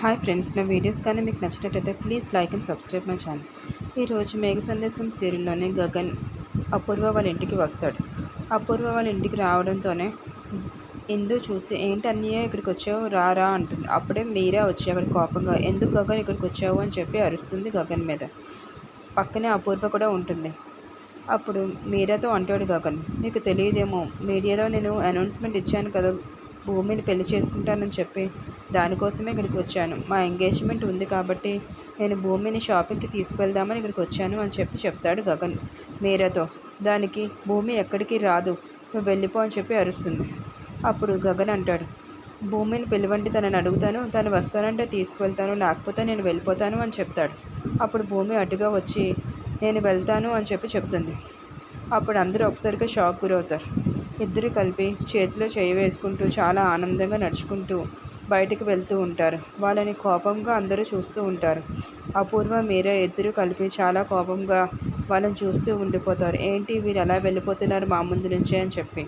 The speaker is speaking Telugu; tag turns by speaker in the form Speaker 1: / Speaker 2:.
Speaker 1: హాయ్ ఫ్రెండ్స్ నా వీడియోస్ కానీ మీకు నచ్చినట్టయితే please like and subscribe my channel. ఈరోజు మేఘ సందేశం సీరియల్లోనే గగన్ అపూర్వ వాళ్ళ ఇంటికి వస్తాడు. అపూర్వ వాళ్ళ ఇంటికి రావడంతోనే ఇందు చూసి ఏంటి అన్నయ్య ఇక్కడికి వచ్చావు? రారా అంటుంది. అప్పుడే మీరా వచ్చి అక్కడ కోపంగా ఎందుకు గగన్ ఇక్కడికి వచ్చావు? అని చెప్పి అరుస్తుంది గగన్ మీద. పక్కనే అపూర్వ కూడా ఉంటుంది. అప్పుడు మీరాతో అంటాడు గగన్ మీకు తెలియదేమో మీడియాలో నేను అనౌన్స్మెంట్ ఇచ్చాను కదా భూమిని పెళ్ళి చేసుకుంటానని చెప్పి దానికోసమే ఇక్కడికి వచ్చాను. మా ఎంగేజ్మెంట్ ఉంది కాబట్టి నేను భూమిని షాపింగ్కి తీసుకువెళ్దామని ఇక్కడికి వచ్చాను అని చెప్పి చెప్తాడు గగన్. మీరాతో దానికి భూమి ఎక్కడికి రాదు నువ్వు వెళ్ళిపో అని చెప్పి అరుస్తుంది. అప్పుడు గగన్ అంటాడు భూమిని పిలవండి తనని అడుగుతాను తను వస్తానంటే తీసుకువెళ్తాను లేకపోతే నేను వెళ్ళిపోతాను అని చెప్తాడు. అప్పుడు భూమి అటుగా వచ్చి నేను వెళ్తాను అని చెప్పి చెప్తుంది. అప్పుడు అందరూ ఒకసారిగా షాక్ గురవుతారు. ఇద్దరు కలిపి చేతిలో చేయి వేసుకుంటూ చాలా ఆనందంగా నడుచుకుంటూ బయటికి వెళ్తూ ఉంటారు. వాళ్ళని కోపంగా అందరూ చూస్తూ ఉంటారు. అపూర్వ మీరే ఇద్దరు కలిపి చాలా కోపంగా వాళ్ళని చూస్తూ ఉండిపోతారు. ఏంటి వీరు ఎలా వెళ్ళిపోతున్నారు మా ముందు నుంచే అని చెప్పి.